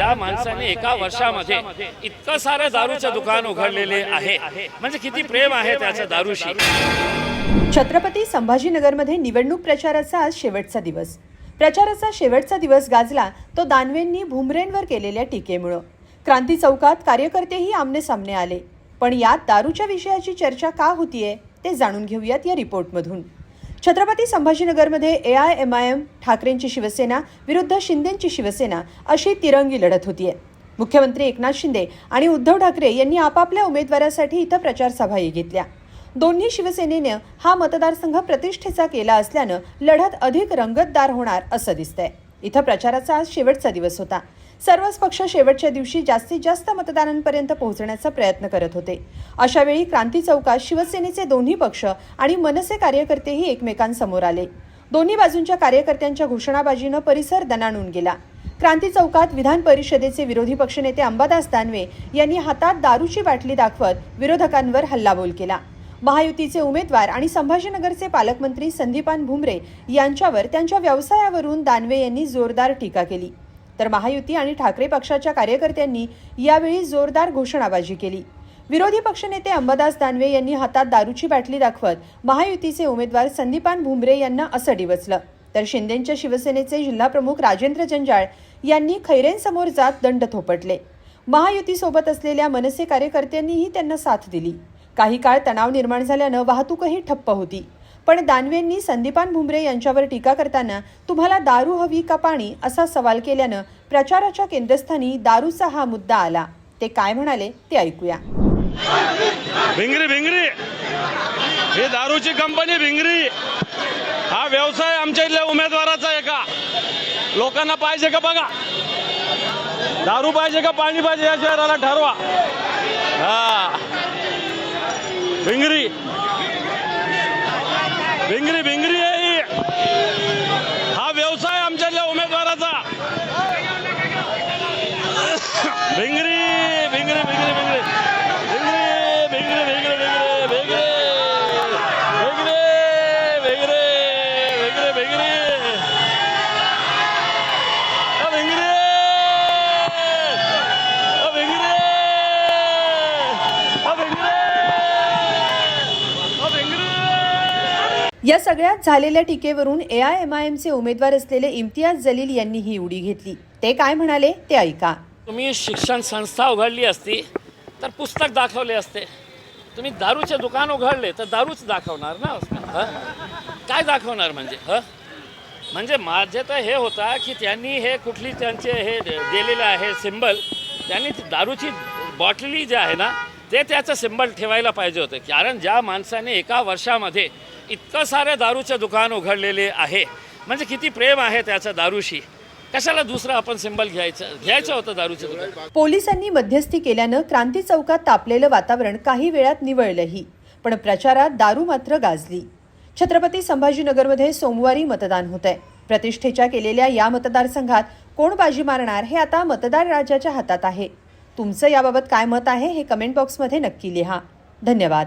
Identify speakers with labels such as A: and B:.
A: ज्या माणसाने एका वर्षामध्ये इतकं सारं दारूचं दुकान उघडलेले आहे म्हणजे किती प्रेम आहे त्याच्या दारूशी?
B: छत्रपती संभाजीनगरमध्ये निवडणूक प्रचाराचा आज शेवटचा दिवस. प्रचाराचा शेवटचा दिवस गाजला तो दानवेंनी भुमरेंवर केलेल्या टीकेमुळं. क्रांती चौकात कार्यकर्तेही आमने सामने आले. पण यात दारूच्या विषयाची चर्चा का होतीये ते जाणून घेऊयात या रिपोर्टमधून. Chhatrapati संभाजीनगरमध्ये A I M I M ठाकरेंची शिवसेना विरुद्ध शिंदेंची शिवसेना अशी तिरंगी लढत होतीये. मुख्यमंत्री एकनाथ शिंदे आणि उद्धव ठाकरे यांनी आपापल्या उमेदवारासाठी इथं प्रचार सभाही घेतल्या. दोन्ही शिवसेनेनं हा मतदारसंघ प्रतिष्ठेचा केला असल्यानं लढत अधिक रंगतदार होणार असं दिसतंय. इथं प्रचाराचा आज शेवटचा दिवस होता. सर्वच पक्ष शेवटच्या दिवशी जास्तीत जास्त मतदारांपर्यंत पोहोचण्याचा प्रयत्न करत होते. अशावेळी क्रांती चौकात शिवसेनेचे दोन्ही पक्ष आणि मनसे कार्यकर्तेही एकमेकांसमोर आले. दोन्ही बाजूंच्या कार्यकर्त्यांच्या घोषणाबाजीनं परिसर दणाणून गेला. क्रांती चौकात विधान परिषदेचे विरोधी पक्षनेते अंबादास दानवे यांनी हातात दारूची बाटली दाखवत विरोधकांवर हल्लाबोल केला. महायुतीचे उमेदवार आणि संभाजीनगरचे पालकमंत्री संदीपान भुमरे यांच्यावर त्यांच्या व्यवसायावरून दानवे यांनी जोरदार टीका केली. तर महायुती आणि ठाकरे पक्षाच्या कार्यकर्त्यांनी यावेळी जोरदार घोषणाबाजी केली. विरोधी पक्षनेते अंबादास दानवे यांनी हातात दारूची बाटली दाखवत महायुतीचे उमेदवार संदीपान भुमरे यांना असं डिवचलं तर शिंदेच्या शिवसेनेचे जिल्हाप्रमुख राजेंद्र जंजाळ यांनी खैरेंसमोर जात दंड थोपटले. महायुतीसोबत असलेल्या मनसे कार्यकर्त्यांनीही त्यांना साथ दिली. काही काळ तणाव निर्माण झाल्यानं वाहतूकही ठप्प होती. पण दानवेंनी संदीपान भुमरे यांच्यावर टीका करताना तुम्हाला दारू हवी का पाणी असा सवाल केल्यानं प्रचाराच्या केंद्रस्थानी दारूचा हा मुद्दा आला. ते काय म्हणाले ते ऐकूया.
C: भिंगरी भिंगरी. ही दारूची कंपनी भिंगरी. हा व्यवसाय आमच्या इथल्या उमेदवाराचा आहे का? लोकांना पाहिजे का बघा? दारू पाहिजे का पाणी पाहिजे या शहराला ठरवा. हा. भिंगरी. भिंगरी भिंगरी आहे हा. व्यवसाय आमच्या उमेदवाराचा. भिंगरी.
B: या सगळ्यात झालेल्या टीकेवरून ए आय एम आय एमचे उमेदवार असलेले इम्तियाज जलील यांनी ही उडी घेतली. ते काय म्हणाले ते ऐका.
A: तुम्ही शिक्षण संस्था उघडली असती तर पुस्तक दाखवले असते. तुम्ही दारूचे दुकान उघडले तर दारूच दाखवणार ना? हं? काय दाखवणार म्हणजे? ह? म्हणजे माझे तर हे होता की त्यांनी हे कुठली त्यांचे हे दिलेलं आहे सिम्बल त्यांनी दारूची बॉटली जी आहे ना ते त्याचं सिम्बल ठेवायला पाहिजे होतं. कारण ज्या माणसाने एका वर्षामध्ये इतकं सारं दारूचं दुकान उघडलेले आहे म्हणजे किती प्रेम आहे त्याचं दारूशी. कशाला दुसरं आपण सिम्बल घ्यायचं? घ्यायचं होतं दारूचं दुकान.
B: पोलिसांनी मध्यस्थी केल्यानं क्रांती चौकात तापलेलं वातावरण काही वेळात निवळलंही पण प्रचारात दारू मात्र गाजली. छत्रपती संभाजीनगरमध्ये सोमवारी मतदान होत आहे प्रतिष्ठेच्या केलेल्या या मतदारसंघात कोण बाजी मारणार हे आता मतदार राजाच्या हातात आहे. तुमचं याबाबत काय मत आहे हे कमेंट बॉक्समध्ये नक्की लिहा. धन्यवाद.